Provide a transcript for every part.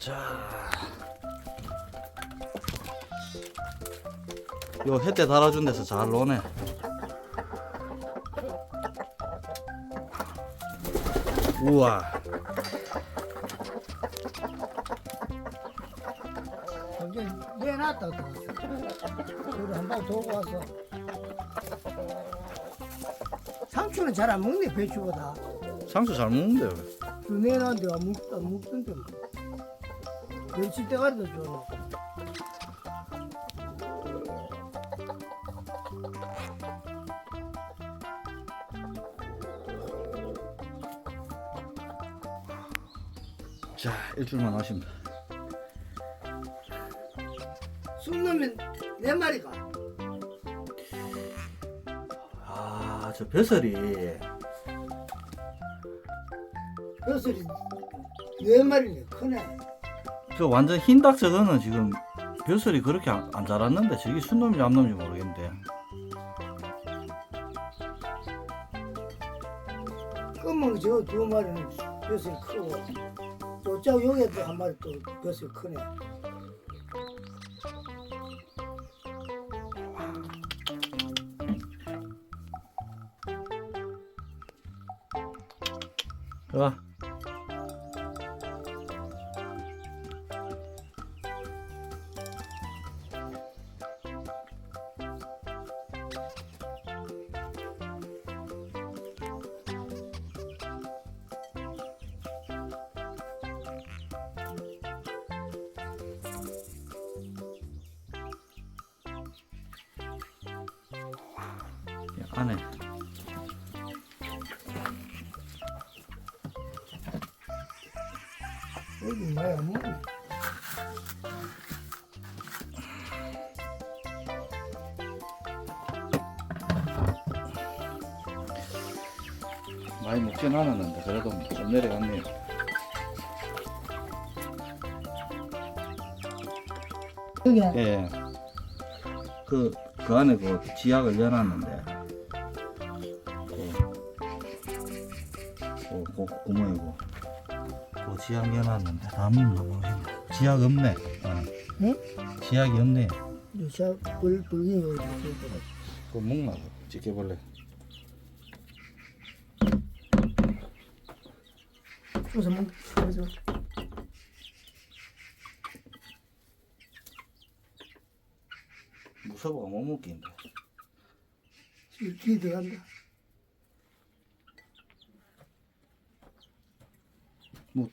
자. 요 햇대 달아준 데서 잘 노네. 우와. 이제 내놨다 그래 한방 돌고 와서 상추는 잘 안 먹네 배추보다 상추 잘 먹는데요. 그 내놨는데 안, 먹, 안 먹던데 뭐. 멸치 대가리도 줘 자, 일주일만 하십니다. 쑥 넣으면 네 마리가. 아, 저 벼슬이. 벼슬이 네 마리네 크네 저 완전 흰 닭 저거는 지금 벼슬이 그렇게 안, 안 자랐는데 저기 순놈인지 암놈인지 모르겠는데. 검은 저두 마리는 벼슬이 크고 저쪽 여기도 한 마리 또 벼슬이 크네 봐. 이 안에 여기 많이 먹진 않았는데 그래도 좀 내려갔네요. 여기 예. 그, 그 안에 그 지약을 넣어놨는데. 그, 그, 그, 구멍이고. 그 지약 넣어놨는데 다 먹나 모르겠네. 지약 없네. 어. 응? 지약이 없네. 불 불긴 거다. 그 먹나? 찍혀볼래. 그래서 먹 그래서 무서워가 못 먹긴데. 뒤에 들어간다. 뭐,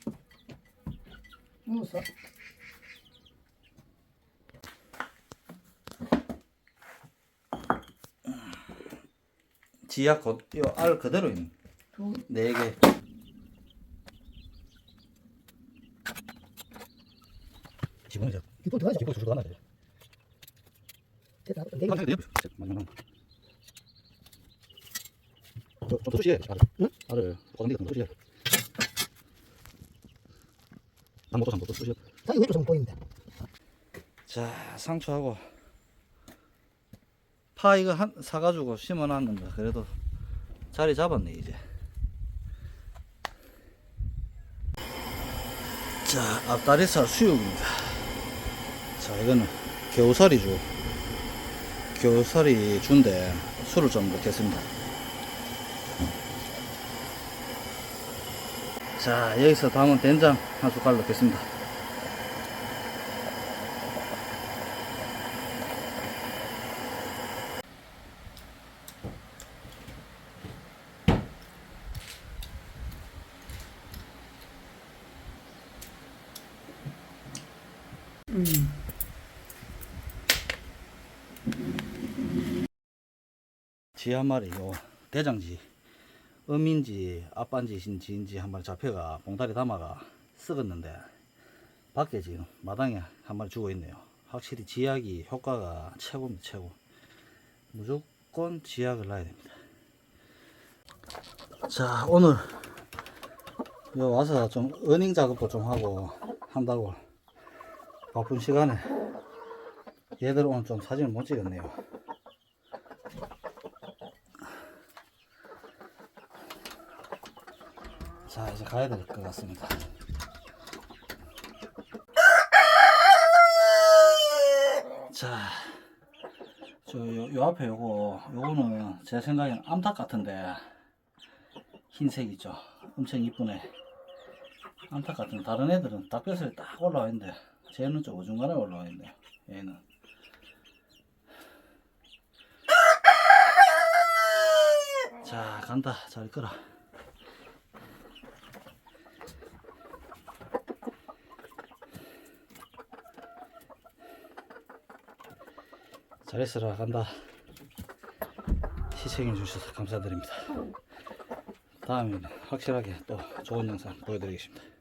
먹었어? 지약 그, 이알 그대로 있네. 두네 개. 지붕이죠. 이거 들어가자. 지붕 조절 하나 돼. 됐다. 아, 내가 네, 네. 마지막 좀, 좀 쑤시해. 알을. 응? 알을. 고단디가 좀 쑤시해. 한번또 한번또 쑤시해. 자 이거 좀 보인다. 자, 상추하고 파 이거 한 사가지고 심어놨는데 그래도 자리 잡았네 이제. 자, 앞다리살 수육입니다. 자, 이거는 겨우살이 주. 겨우살이 준데 술을 좀 넣겠습니다. 자, 여기서 담은 된장 한 숟갈 넣겠습니다. 음. 지한 마리, 요 대장지, 음인지 아빠인지인지 한 마리 잡혀가 봉다리 담아가 썩었는데 밖에 지금 마당에 한 마리 죽어 있네요. 확실히 지약이 효과가 최고입니다, 최고. 무조건 지약을 놔야 됩니다. 자, 오늘 요 와서 좀 어닝 작업도 좀 하고 한다고 바쁜 시간에 얘들 오늘 좀 사진을 못 찍었네요. 자 이제 가야 될 것 같습니다 자, 저, 요, 요 앞에 요거, 요거는 제 생각엔 암탉 같은데, 흰색이죠. 엄청 이쁘네. 암탉 같은 다른 애들은 닭볕에 딱 올라와 있는데, 쟤는 좀 어중간에 올라와 있네요. 얘는. 자, 간다. 잘 끌어. 잘했어라 간다. 시청해 주셔서 감사드립니다. 다음에는 확실하게 또 좋은 영상 보여드리겠습니다